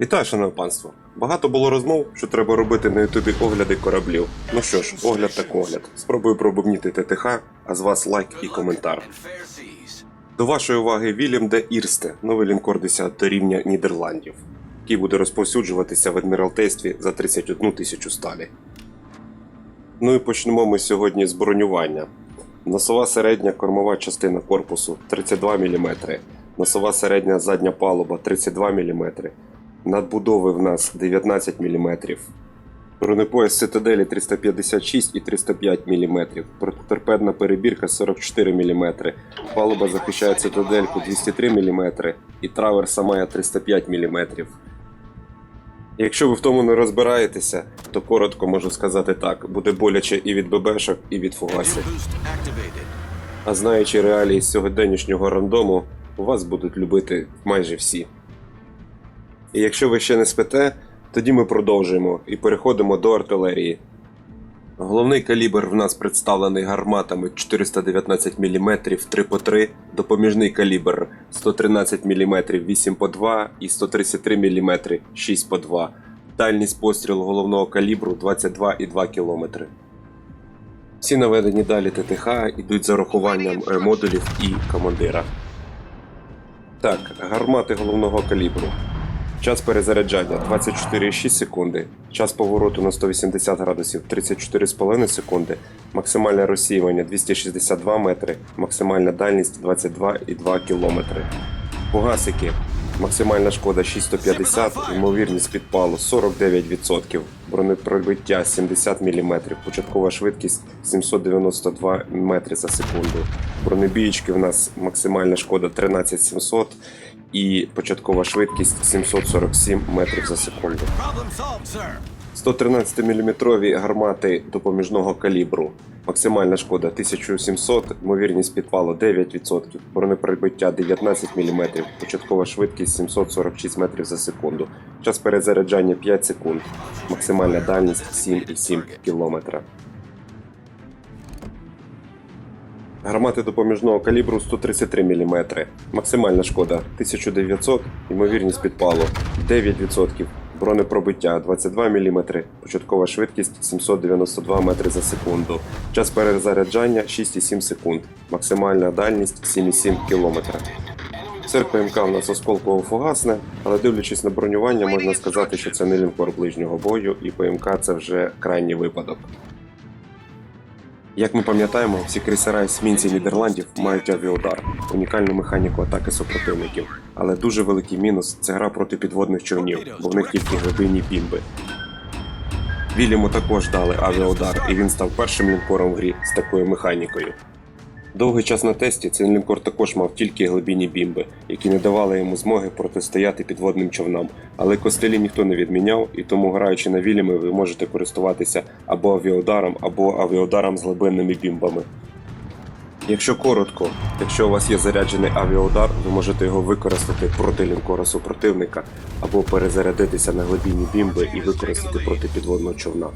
Вітаю, шановне панство. Багато було розмов, що треба робити на ютубі огляди кораблів. Ну що ж, огляд так огляд. Спробую пробубніти ТТХ, а з вас лайк і коментар. До вашої уваги Вільям де Ірсте, новий лінкор 10 рівня Нідерландів, який буде розповсюджуватися в адміралтействі за 31 тисячу сталі. Ну і почнемо ми сьогодні з бронювання. Носова середня кормова частина корпусу 32 мм, носова середня задня палуба 32 мм, надбудови в нас 19 мм, бронепояс цитаделі 356 і 305 мм, протиторпедна перебірка 44 мм, палуба захищає цитадельку 203 мм і траверса має 305 мм. Якщо ви в тому не розбираєтеся, то коротко можу сказати так: буде боляче і від ББшок, і від фугасів. А знаючи реалії сьогоденнішнього рандому, вас будуть любити майже всі. І якщо ви ще не спите, тоді ми продовжуємо і переходимо до артилерії. Головний калібр в нас представлений гарматами 419 мм 3 по 3 допоміжний калібр 113 мм 8 по 2 і 133 мм 6 по 2 Дальність пострілу головного калібру 22,2 км. Всі наведені далі ТТХ йдуть з урахуванням е, модулів і командира. Так, гармати головного калібру. Час перезаряджання 24,6 секунди. Час повороту на 180 градусів 34,5 секунди. Максимальне розсіювання 262 метри. Максимальна дальність 22,2 км. Фугасики. Максимальна шкода 650, ймовірність підпалу 49%, бронепробиття 70 мм, початкова швидкість 792 метри за секунду. Бронебієчки в нас максимальна шкода 13700 і початкова швидкість 747 метрів за секунду. 113 мм гармати допоміжного калібру. Максимальна шкода 1700, ймовірність підпалу 9%, бронепробиття 19 мм, початкова швидкість 746 метрів за секунду, час перезаряджання 5 секунд, максимальна дальність 7,7 км. Гармати допоміжного калібру 133 мм, максимальна шкода 1900, ймовірність підпалу 9%, бронепробиття 22 мм, початкова швидкість 792 метри за секунду, час перезаряджання 6,7 секунд, максимальна дальність 7,7 км. Цирк ПМК в нас осколково фугасне, але дивлячись на бронювання, можна сказати, що це не лінкор ближнього бою, і ПМК це вже крайній випадок. Як ми пам'ятаємо, всі крейсера есмінці смінці Нідерландів мають авіаудар, унікальну механіку атаки супротивників. Але дуже великий мінус це гра проти підводних човнів, бо в них тільки глибинні бімби. Вільяму також дали авіаудар, і він став першим лінкором в грі з такою механікою. Довгий час на тесті цей лінкор також мав тільки глибинні бімби, які не давали йому змоги протистояти підводним човнам. Але костелі ніхто не відміняв, і тому граючи на Вільямі, ви можете користуватися або авіаударом, або авіаударом з глибинними бімбами. Якщо коротко, якщо у вас є заряджений авіаудар, ви можете його використати проти лінкора супротивника або перезарядитися на глибинні бімби і використати проти підводного човна.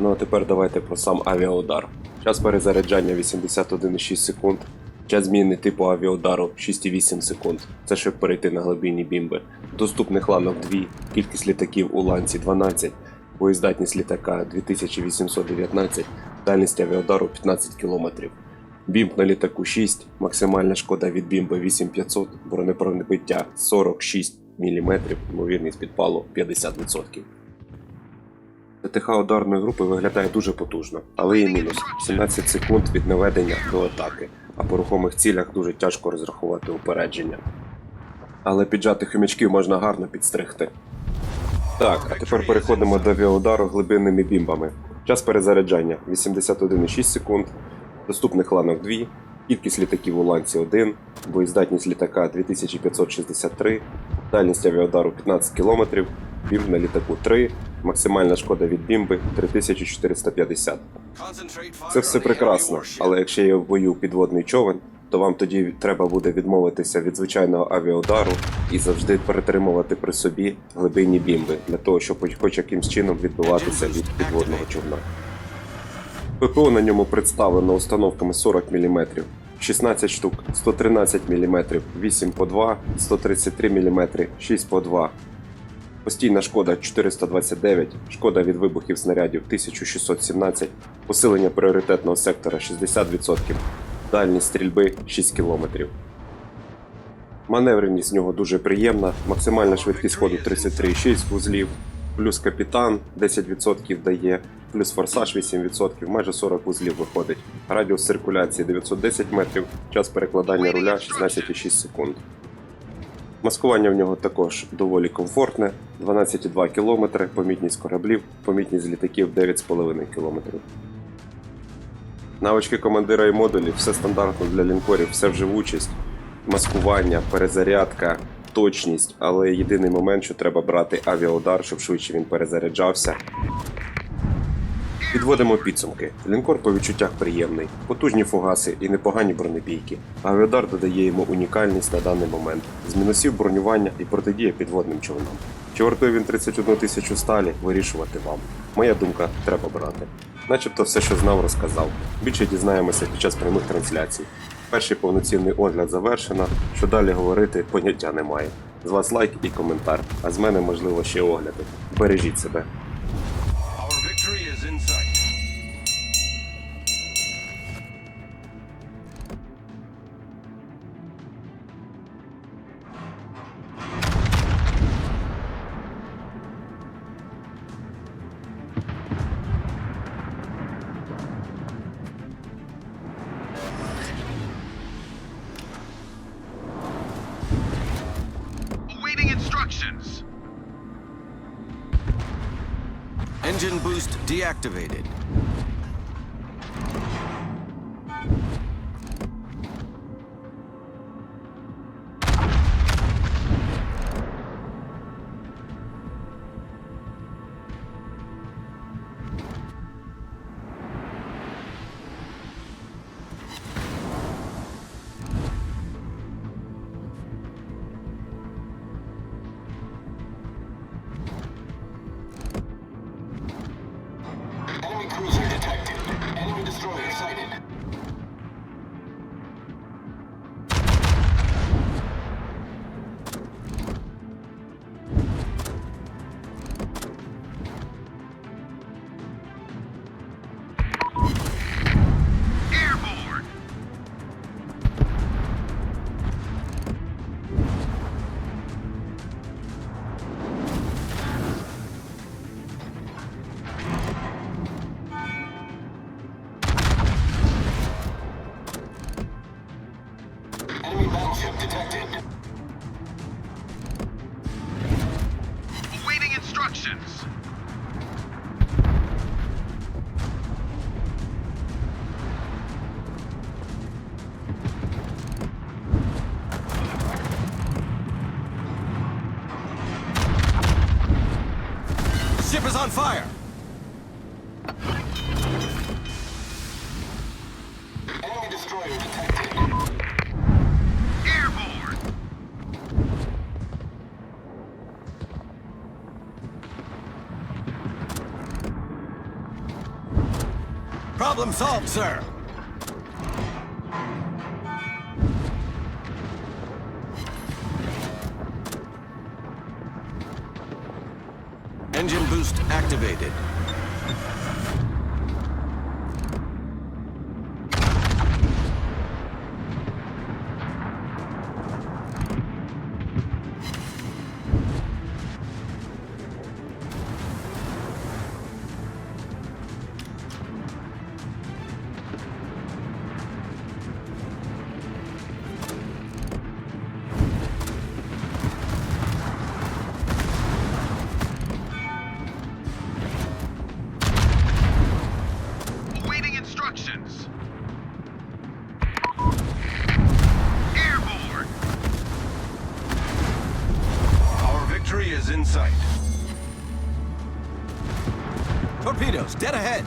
Ну а тепер давайте про сам авіаудар. Час перезаряджання 81,6 секунд. Час зміни типу авіаудару 6,8 секунд. Це щоб перейти на глибинні бімби. Доступних ланок 2, кількість літаків у ланці 12, боєздатність літака 2819, дальність авіаудару 15 км. Бімб на літаку 6, максимальна шкода від бімби 8500, бронепробиття 46 мм, ймовірність підпалу 50%. ТТХ ударної групи виглядає дуже потужно, але є мінус 17 секунд від наведення до атаки, а по рухомих цілях дуже тяжко розрахувати упередження. Але піджатих хомячків можна гарно підстригти. Так, а тепер переходимо до авіаудару глибинними бімбами. Час перезаряджання 81,6 секунд, доступних ланок 2, кількість літаків у ланці 1, боєздатність літака 2563, дальність авіаудару 15 км, бімб на літаку 3, максимальна шкода від бімби 3450. Це все прекрасно, але якщо є в бою підводний човен, то вам тоді треба буде відмовитися від звичайного авіаудару і завжди перетримувати при собі глибинні бімби для того, щоб хоч- якимсь чином відбиватися від підводного човна. ППО на ньому представлено установками 40 мм, 16 штук, 113 мм, 8 по 2, 133 мм, 6 по 2. Постійна шкода 429, шкода від вибухів снарядів 1617, посилення пріоритетного сектора 60%, дальність стрільби 6 км. Маневреність з нього дуже приємна, максимальна швидкість ходу 33,6 вузлів, плюс капітан 10% дає, плюс форсаж 8%, майже 40 вузлів виходить. Радіус циркуляції 910 метрів, час перекладання руля 16,6 секунд. Маскування в нього також доволі комфортне, 12,2 км, помітність кораблів, помітність літаків 9,5 км. Навички командира і модулів все стандартно для лінкорів, все в живучість, маскування, перезарядка, точність, але єдиний момент, що треба брати авіаудар, щоб швидше він перезаряджався. Підводимо підсумки. Лінкор по відчуттях приємний, потужні фугаси і непогані бронебійки. Авіадар додає йому унікальність на даний момент, з мінусів бронювання і протидія підводним човнам. Чи вартує він 31 тисячу сталі, вирішувати вам. Моя думка треба брати. Начебто все, що знав, розказав. Більше дізнаємося під час прямих трансляцій. Перший повноцінний огляд завершено. Що далі говорити, поняття немає. З вас лайк і коментар, а з мене можливо ще огляди. Бережіть себе. Engine boost deactivated. Detected. Awaiting instructions. Ship is on fire. Problem solved, sir. Engine boost activated. Sight. Torpedoes, dead ahead.